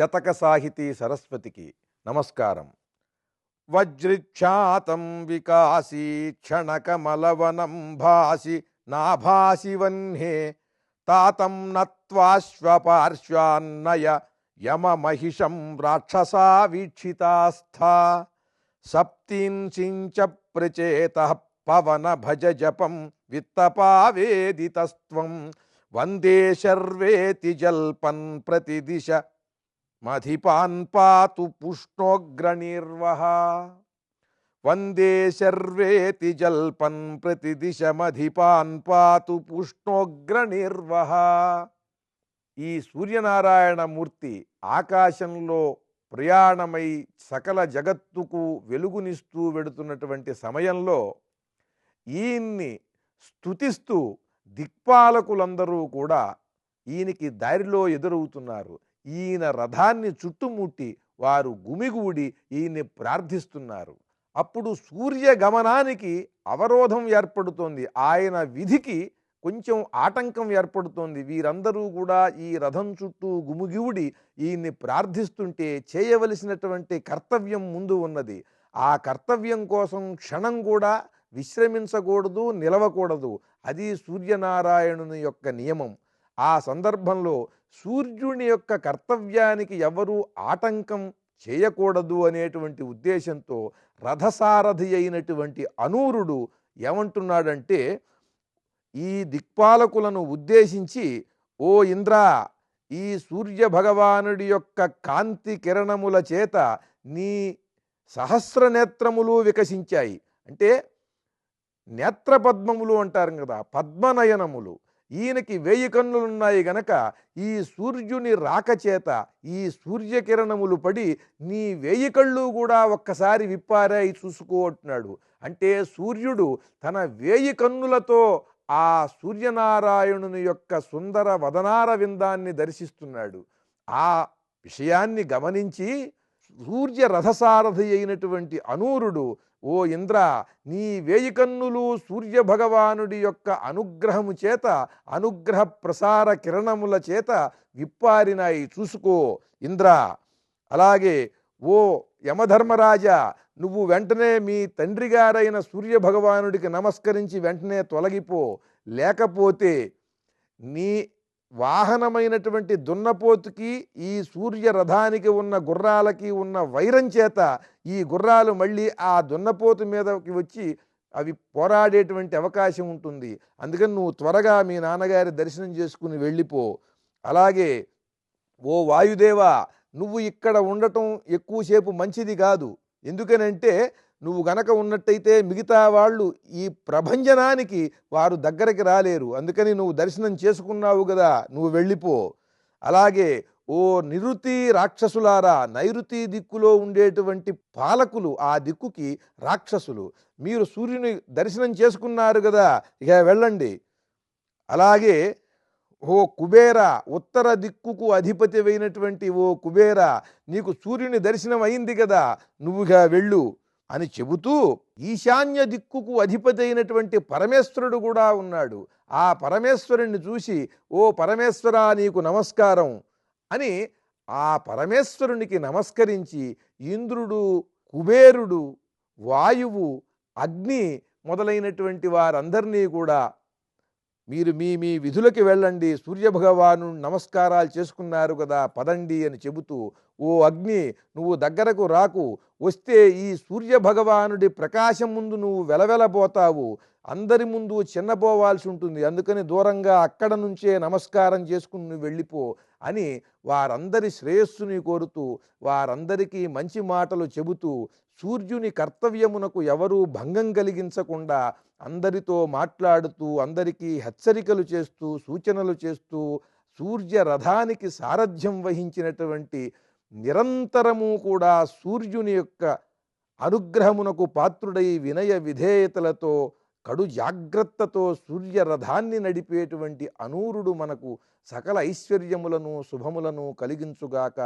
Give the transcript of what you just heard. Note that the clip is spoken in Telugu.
శతక సాహితీ సరస్వతికి నమస్కారం వజ్రిక్షాతం వికాసి క్షణకమలవనం భాసి నాభాసి వన్హే తాతం నత్వాశ్వపార్శ్వాన్నయ యమమహిషం రాక్షసా వీక్షితాస్థా సప్తీంసించ ప్రచేత పవన భజ జపం విత్తపావేదితస్త్వం వందే శర్వేతి జల్పన్ ప్రతిదిశ మధిపాన్ పాతు పుష్ణోగ్రనిర్వహ. వందే శర్వేతి జల్పన్ ప్రతిదిశ మధిపాన్ పాతు పుష్ణోగ్రనిర్వహ. ఈ సూర్యనారాయణ మూర్తి ఆకాశంలో ప్రయాణమై సకల జగత్తుకు వెలుగునిస్తూ వెడుతున్నటువంటి సమయంలో ఈయన్ని స్తుతిస్తూ దిక్పాలకులందరూ కూడా ఈయనకి దారిలో ఎదురవుతున్నారు. ఈయన రథాన్ని చుట్టుముట్టి వారు గుమిగూడి ఈయన్ని ప్రార్థిస్తున్నారు. అప్పుడు సూర్య గమనానికి అవరోధం ఏర్పడుతోంది. ఆయన విధికి కొంచెం ఆటంకం ఏర్పడుతోంది. వీరందరూ కూడా ఈ రథం చుట్టూ గుమిగూడి ఈయన్ని ప్రార్థిస్తుంటే చేయవలసినటువంటి కర్తవ్యం ముందు ఉన్నది. ఆ కర్తవ్యం కోసం క్షణం కూడా విశ్రమించకూడదు నిలవకూడదు. అది సూర్యనారాయణుని యొక్క నియమం. ఆ సందర్భంలో సూర్యుని యొక్క కర్తవ్యానికి ఎవరూ ఆటంకం చేయకూడదు అనేటువంటి ఉద్దేశంతో రథసారథి అయినటువంటి అనూరుడు ఏమంటున్నాడంటే ఈ దిక్పాలకులను ఉద్దేశించి ఓ ఇంద్ర ఈ సూర్య భగవానుడి యొక్క కాంతి కిరణముల చేత నీ సహస్ర నేత్రములు వికసించాయి. అంటే నేత్రపద్మములు అంటారు కదా పద్మనయనములు. ఈయనకి వేయి కన్నులున్నాయి గనక ఈ సూర్యుని రాకచేత ఈ సూర్యకిరణములు పడి నీ వేయి కళ్ళు కూడా ఒక్కసారి విప్పారాయి చూసుకోంటున్నాడు అంటే సూర్యుడు తన వేయి కన్నులతో ఆ సూర్యనారాయణుని యొక్క సుందర వదనార విందాన్ని దర్శిస్తున్నాడు. ఆ విషయాన్ని గమనించి సూర్య రథసారథి అయినటువంటి అనూరుడు ఓ ఇంద్ర నీ వేయి కన్నులు సూర్య భగవానుడి యొక్క అనుగ్రహము చేత అనుగ్రహ ప్రసార కిరణముల చేత విప్పారినాయి. చూసుకో ఇంద్ర. అలాగే ఓ యమధర్మరాజా నువ్వు వెంటనే మీ తండ్రి గారైన సూర్య భగవానుడికి నమస్కరించి వెంటనే తొలగిపో. లేకపోతే నీ వాహనమైనటువంటి దున్నపోతుకి ఈ సూర్య రథానికి ఉన్న గుర్రాలకి ఉన్న వైరం చేత ఈ గుర్రాలు మళ్ళీ ఆ దున్నపోతు మీదకి వచ్చి అవి పోరాడేటువంటి అవకాశం ఉంటుంది. అందుకని నువ్వు త్వరగా మీ నాన్నగారి దర్శనం చేసుకుని వెళ్ళిపో. అలాగే ఓ వాయుదేవా నువ్వు ఇక్కడ ఉండటం ఎక్కువసేపు మంచిది కాదు. ఎందుకనంటే నువ్వు గనక ఉన్నట్టయితే మిగతా వాళ్ళు ఈ ప్రభంజనానికి వారు దగ్గరికి రాలేరు. అందుకని నువ్వు దర్శనం చేసుకున్నావు కదా నువ్వు వెళ్ళిపో. అలాగే ఓ నిరుతి రాక్షసులారా నైరుతి దిక్కులో ఉండేటువంటి పాలకులు ఆ దిక్కుకి రాక్షసులు. మీరు సూర్యుని దర్శనం చేసుకున్నారు కదా ఇక వెళ్ళండి. అలాగే ఓ కుబేర ఉత్తర దిక్కుకు అధిపతి అయినటువంటి ఓ కుబేర నీకు సూర్యుని దర్శనం అయింది కదా నువ్వుగా వెళ్ళు. అని చెబుతూ ఈశాన్య దిక్కుకు అధిపతి అయినటువంటి పరమేశ్వరుడు కూడా ఉన్నాడు. ఆ పరమేశ్వరుణ్ణి చూసి ఓ పరమేశ్వర నీకు నమస్కారం అని ఆ పరమేశ్వరునికి నమస్కరించి ఇంద్రుడు కుబేరుడు వాయువు అగ్ని మొదలైనటువంటి వారందరినీ కూడా మీరు మీ మీ విధులకి వెళ్ళండి. సూర్యభగవాను నమస్కారాలు చేసుకున్నారు కదా పదండి అని చెబుతూ ఓ అగ్ని నువ్వు దగ్గరకు రాకు. వస్తే ఈ సూర్య భగవానుడి ప్రకాశం ముందు నువ్వు వెలవెలబోతావు అందరి ముందు చిన్నపోవాల్సి ఉంటుంది. అందుకని దూరంగా అక్కడ నుంచే నమస్కారం చేసుకుని నువ్వు వెళ్ళిపో అని వారందరి శ్రేయస్సుని కోరుతూ వారందరికీ మంచి మాటలు చెబుతూ సూర్యుని కర్తవ్యమునకు ఎవరూ భంగం కలిగించకుండా అందరితో మాట్లాడుతూ అందరికీ హెచ్చరికలు చేస్తూ సూచనలు చేస్తూ సూర్య రథానికి సారథ్యం వహించినటువంటి నిరంతరము కూడా సూర్యుని యొక్క అనుగ్రహమునకు పాత్రుడై వినయ విధేయతలతో కడు జాగ్రత్తతో సూర్యరథాన్ని నడిపేటువంటి అనూరుడు మనకు సకల ఐశ్వర్యములను శుభములను కలిగించుగాక.